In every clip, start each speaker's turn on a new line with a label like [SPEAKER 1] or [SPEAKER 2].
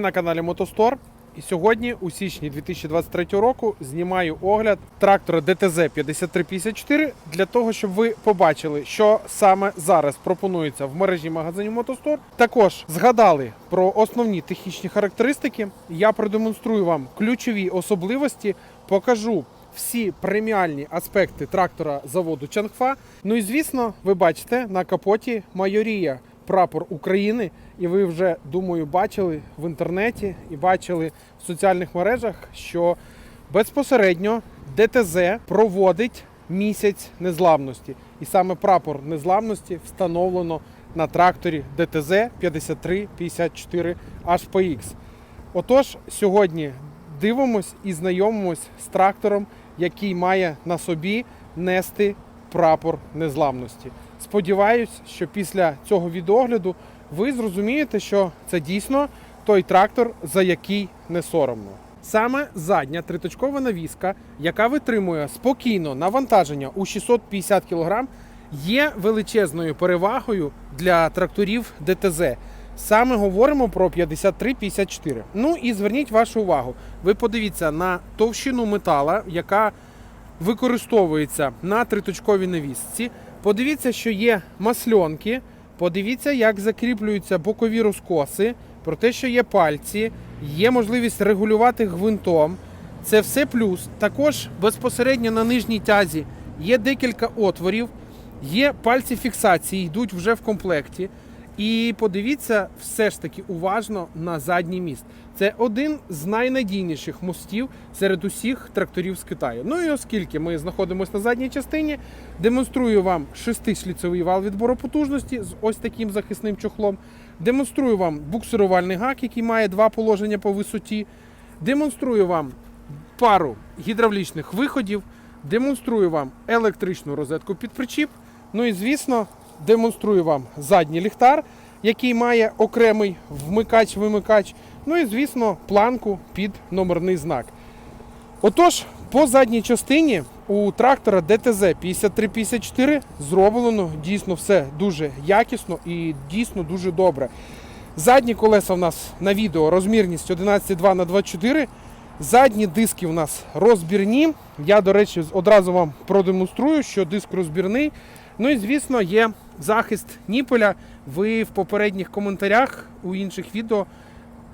[SPEAKER 1] На каналі Мотостор. І сьогодні, у січні 2023 року, знімаю огляд трактора ДТЗ 5354 для того, щоб ви побачили, що саме зараз пропонується в мережі магазинів Мотостор. Також згадали про основні технічні характеристики. Я продемонструю вам ключові особливості, покажу всі преміальні аспекти трактора заводу Чангфа. Ну і звісно, ви бачите на капоті Майорія прапор України. І ви вже думаю бачили в інтернеті і бачили в соціальних мережах, що безпосередньо ДТЗ проводить місяць незламності, і саме прапор незламності встановлено на тракторі ДТЗ 5354 HPX. Отож, сьогодні дивимось і знайомимось з трактором, який має на собі нести прапор незламності. Сподіваюсь, що після цього відеогляду ви зрозумієте, що це дійсно той трактор, за який не соромно. Саме задня триточкова навіска, яка витримує спокійно навантаження у 650 кг, є величезною перевагою для тракторів ДТЗ. Саме говоримо про 53-54. Ну і зверніть вашу увагу. Ви подивіться на товщину метала, яка використовується на триточковій навісці. Подивіться, що є масльонки. Подивіться, як закріплюються бокові розкоси, про те, що є пальці, є можливість регулювати гвинтом. Це все плюс. Також безпосередньо на нижній тязі є декілька отворів, є пальці фіксації, йдуть вже в комплекті. І подивіться все ж таки уважно на задній міст. Це один з найнадійніших мостів серед усіх тракторів з Китаю. Ну і оскільки ми знаходимося на задній частині, демонструю вам шестишліцевий вал відбору потужності з ось таким захисним чохлом. Демонструю вам буксирувальний гак, який має два положення по висоті. Демонструю вам пару гідравлічних виходів. Демонструю вам електричну розетку під причіп. Ну і звісно, демонструю вам задній ліхтар, який має окремий вмикач-вимикач. Ну і, звісно, планку під номерний знак. Отож, по задній частині у трактора ДТЗ 5354 зроблено дійсно все дуже якісно і дійсно дуже добре. Задні колеса в нас на відео розмірність 11,2 на 24 Задні диски у нас розбірні. Я, до речі, одразу вам продемонструю, що диск розбірний. Ну і звісно, є захист ніпеля. Ви в попередніх коментарях у інших відео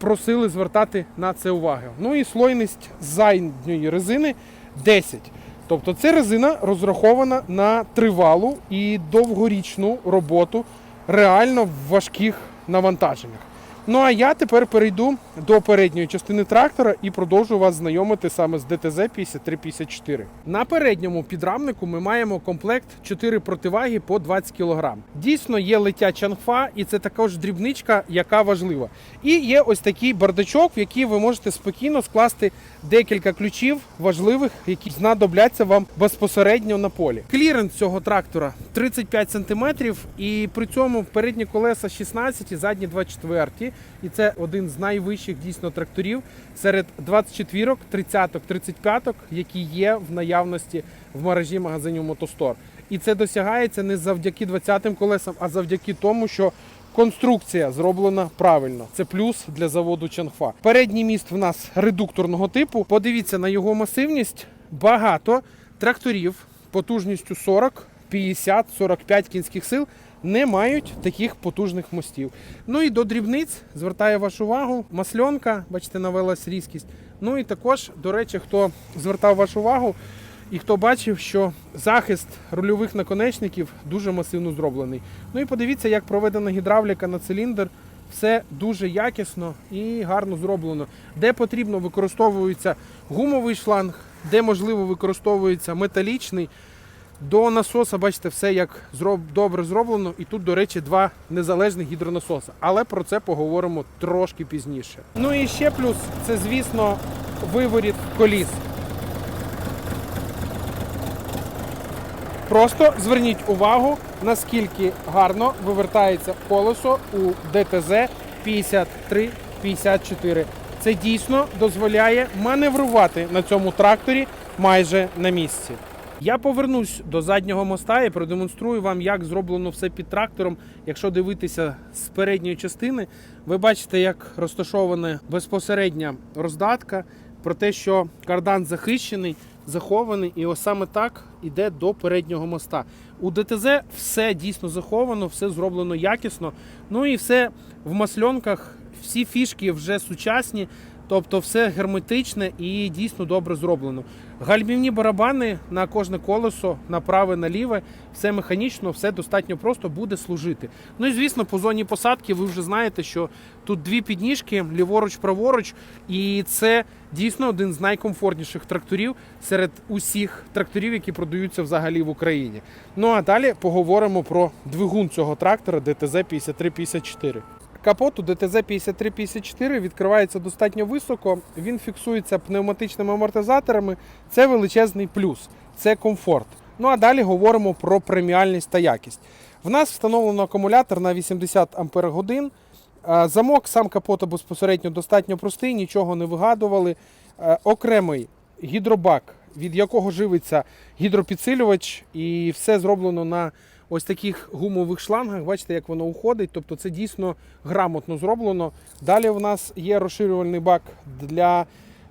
[SPEAKER 1] просили звертати на це увагу. Ну і слойність задньої резини 10. Тобто це резина розрахована на тривалу і довгорічну роботу реально в важких навантаженнях. Ну а я тепер перейду до передньої частини трактора і продовжу вас знайомити саме з ДТЗ 5354. На передньому підрамнику ми маємо комплект 4 противаги по 20 кг. Дійсно є лиття чанфа, і це також дрібничка, яка важлива. І є ось такий бардачок, в який ви можете спокійно скласти декілька ключів важливих, які знадобляться вам безпосередньо на полі. Кліренс цього трактора 35 см, і при цьому передні колеса 16 і задні 24. І це один з найвищих дійсно тракторів серед 24, 30, 35, які є в наявності в мережі магазинів Мотостор. І це досягається не завдяки 20-м колесам, а завдяки тому, що конструкція зроблена правильно. Це плюс для заводу Чанхфа. Передній міст в нас редукторного типу. Подивіться на його масивність. Багато тракторів потужністю 40, 50, 45 кінських сил не мають таких потужних мостів. Ну і до дрібниць звертаю вашу увагу. Масльонка, бачите, навелась різкість. Ну і також, до речі, хто звертав вашу увагу і хто бачив, що захист рульових наконечників дуже масивно зроблений. Ну і подивіться, як проведена гідравліка на циліндр. Все дуже якісно і гарно зроблено. Де потрібно, використовується гумовий шланг, де можливо використовується металічний. До насоса, бачите, все як добре зроблено. І тут, до речі, два незалежних гідронасоси. Але про це поговоримо трошки пізніше. Ну і ще плюс це, звісно, виворіт коліс. Просто зверніть увагу, наскільки гарно вивертається колесо у ДТЗ 53-54. Це дійсно дозволяє маневрувати на цьому тракторі майже на місці. Я повернусь до заднього моста і продемонструю вам, як зроблено все під трактором. Якщо дивитися з передньої частини, ви бачите, як розташована безпосередня роздатка про те, що кардан захищений, захований, і ось саме так іде до переднього моста. У ДТЗ все дійсно заховано, все зроблено якісно. Ну і все в масльонках, всі фішки вже сучасні. Тобто все герметичне і дійсно добре зроблено. Гальмівні барабани на кожне колесо, на праве, на ліве, все механічно, все достатньо просто буде служити. Ну і звісно, по зоні посадки ви вже знаєте, що тут дві підніжки, ліворуч, праворуч, і це дійсно один з найкомфортніших тракторів серед усіх тракторів, які продаються взагалі в Україні. Ну а далі поговоримо про двигун цього трактора ДТЗ 5354. Капот у ДТЗ 5354 відкривається достатньо високо. Він фіксується пневматичними амортизаторами. Це величезний плюс, це комфорт. Ну а далі говоримо про преміальність та якість. В нас встановлено акумулятор на 80 Ампер годин. Е, Замок сам капота безпосередньо достатньо простий, нічого не вигадували. Окремий гідробак, від якого живиться гідропідсилювач, і все зроблено на ось таких гумових шлангах. Бачите, як воно уходить. Тобто це дійсно грамотно зроблено. Далі у нас є розширювальний бак для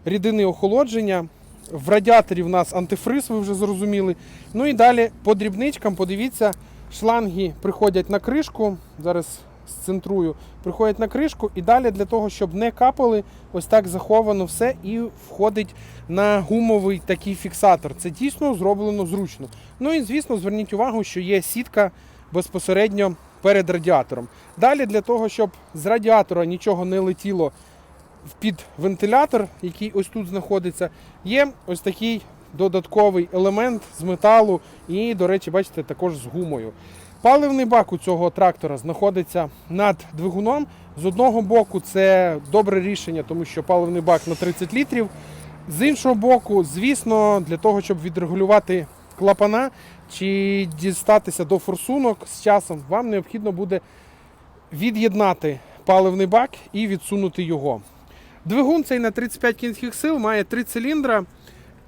[SPEAKER 1] рідини охолодження. В радіаторі в нас антифриз, ви вже зрозуміли. Ну і далі по дрібничкам, подивіться, шланги приходять на кришку. Зараз сцентрую, приходять на кришку, і далі для того, щоб не капали, ось так заховано все і входить на гумовий такий фіксатор. Це дійсно зроблено зручно. Ну і звісно, зверніть увагу, що є сітка безпосередньо перед радіатором. Далі для того, щоб з радіатора нічого не летіло під вентилятор, який ось тут знаходиться, є ось такий додатковий елемент з металу і, до речі, бачите, також з гумою. Паливний бак у цього трактора знаходиться над двигуном. З одного боку, це добре рішення, тому що паливний бак на 30 літрів. З іншого боку, звісно, для того, щоб відрегулювати клапана чи дістатися до форсунок з часом, вам необхідно буде від'єднати паливний бак і відсунути його. Двигун цей на 35 кінських сил має три циліндра.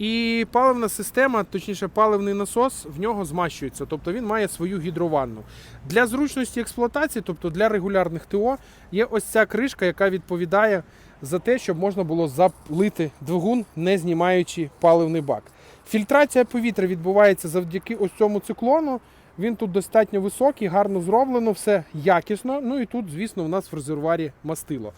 [SPEAKER 1] І паливна система, точніше, паливний насос в нього змащується, тобто він має свою гідрованну. Для зручності експлуатації, тобто для регулярних ТО, є ось ця кришка, яка відповідає за те, щоб можна було залити двигун, не знімаючи паливний бак. Фільтрація повітря відбувається завдяки ось цьому циклону. Він тут достатньо високий, гарно зроблено, все якісно. Ну і тут, звісно, в нас в резервуарі мастило.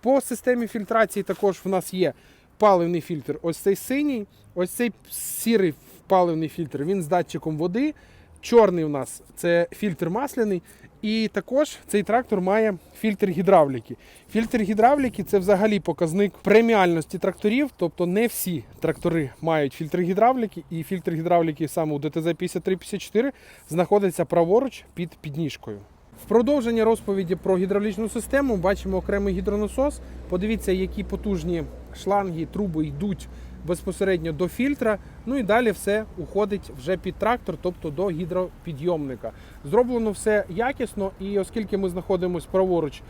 [SPEAKER 1] По системі фільтрації також в нас є паливний фільтр. Ось цей синій, ось цей сірий паливний фільтр, він з датчиком води. Чорний у нас це фільтр масляний. І також цей трактор має фільтр гідравліки. Фільтр гідравліки це взагалі показник преміальності тракторів, тобто не всі трактори мають фільтр гідравліки, і фільтр гідравліки саме у ДТЗ 5354 знаходиться праворуч під підніжкою. В продовження розповіді про гідравлічну систему бачимо окремий гідронасос. Подивіться, які потужні шланги, труби йдуть безпосередньо до фільтра. Ну і далі все уходить вже під трактор, тобто до гідропідйомника. Зроблено все якісно, і оскільки ми знаходимося праворуч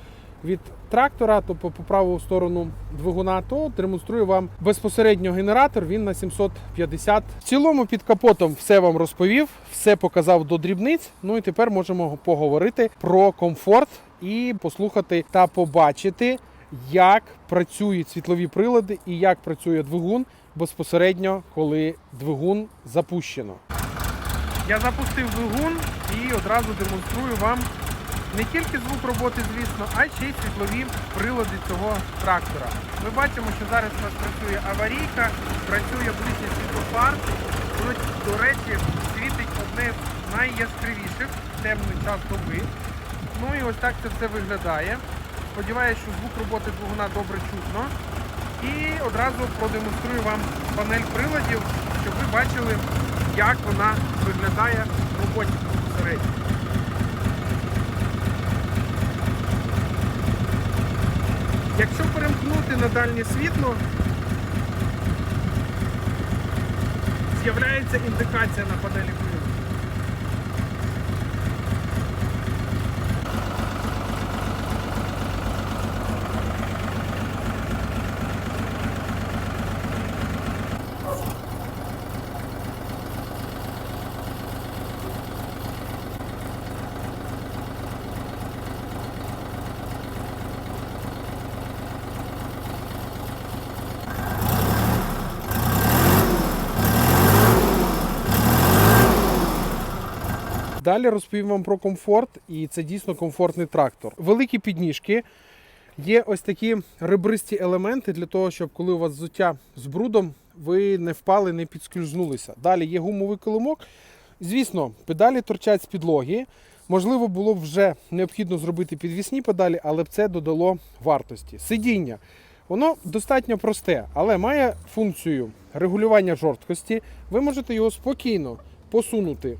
[SPEAKER 1] від трактора, тобто по праву сторону двигуна, то демонструю вам безпосередньо генератор. Він на 750. В цілому під капотом все вам розповів, все показав до дрібниць. Ну і тепер можемо поговорити про комфорт і послухати та побачити, як працюють світлові прилади і як працює двигун безпосередньо, коли двигун запущено. Я запустив двигун і одразу демонструю вам не тільки звук роботи, звісно, а ще й світлові прилади цього трактора. Ми бачимо, що зараз у нас працює аварійка, працює ближнє світлофар. До речі, світить одне з найяскравіших темний час доби. Ну і ось так це все виглядає. Сподіваюся, що звук роботи двигуна добре чутно. І одразу продемонструю вам панель приладів, щоб ви бачили, як вона виглядає в роботі безпосередньо. Якщо перемкнути на дальнє світло, з'являється індикація на панелі приладів. Далі розповім вам про комфорт, і це дійсно комфортний трактор. Великі підніжки. Є ось такі ребристі елементи для того, щоб коли у вас взуття з брудом, ви не впали, не підскользнулися. Далі є гумовий килимок. Звісно, педалі торчать з підлоги. Можливо, було б вже необхідно зробити підвісні педалі, але б це додало вартості. Сидіння. Воно достатньо просте, але має функцію регулювання жорсткості. Ви можете його спокійно посунути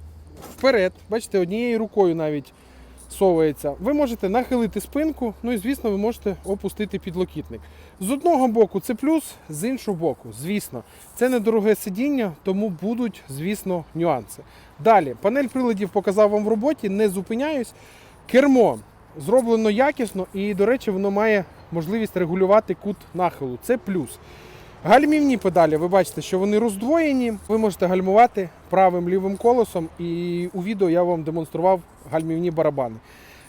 [SPEAKER 1] вперед. Бачите, однією рукою навіть совується. Ви можете нахилити спинку, ну і звісно, ви можете опустити підлокітник. З одного боку це плюс, з іншого боку, звісно, це недороге сидіння, тому будуть, звісно, нюанси. Далі, панель приладів показав вам в роботі, не зупиняюсь. Кермо зроблено якісно і, до речі, воно має можливість регулювати кут нахилу. Це плюс. Гальмівні педалі, ви бачите, що вони роздвоєні. Ви можете гальмувати правим лівим колесом, і у відео я вам демонстрував гальмівні барабани.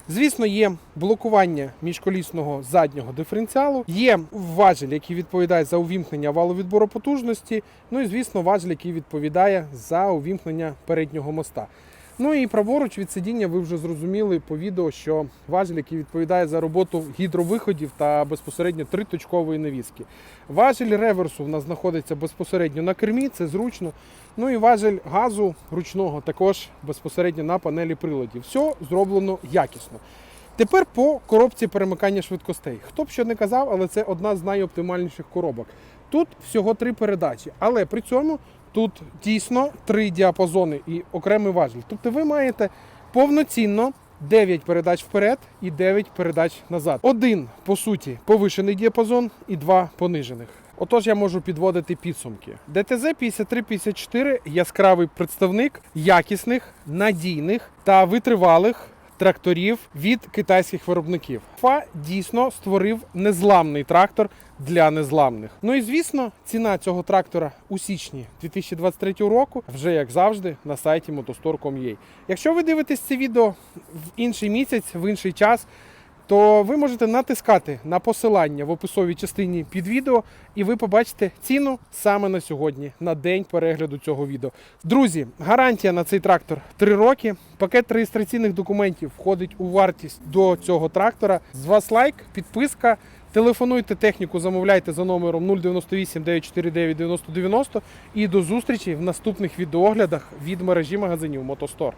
[SPEAKER 1] Звісно, є блокування міжколісного заднього диференціалу, є важель, який відповідає за увімкнення валовідбору потужності. Ну і звісно, важель, який відповідає за увімкнення переднього моста. Ну і праворуч від сидіння ви вже зрозуміли по відео, що важель, який відповідає за роботу гідровиходів та безпосередньо триточкової навіски. Важель реверсу в нас знаходиться безпосередньо на кермі, це зручно. Ну і важель газу ручного також безпосередньо на панелі приладів. Все зроблено якісно. Тепер по коробці перемикання швидкостей. Хто б що не казав, але це одна з найоптимальніших коробок. Тут всього три передачі, але при цьому тут дійсно три діапазони і окремий важіль. Тобто ви маєте повноцінно 9 передач вперед і 9 передач назад. Один, по суті, повишений діапазон і два понижених. Отож, я можу підводити підсумки. ДТЗ 5354 яскравий представник якісних, надійних та витривалих тракторів від китайських виробників. ФА дійсно створив незламний трактор для незламних. Ну і звісно, ціна цього трактора у січні 2023 року вже як завжди на сайті motostore.com.ua. Якщо ви дивитесь це відео в інший місяць, в інший час. То ви можете натискати на посилання в описовій частині під відео, і ви побачите ціну саме на сьогодні, на день перегляду цього відео. Друзі, гарантія на цей трактор 3 роки. Пакет реєстраційних документів входить у вартість до цього трактора. З вас лайк, підписка. Телефонуйте техніку, замовляйте за номером 098 949 9090 і до зустрічі в наступних відеоглядах від мережі магазинів Мотостор.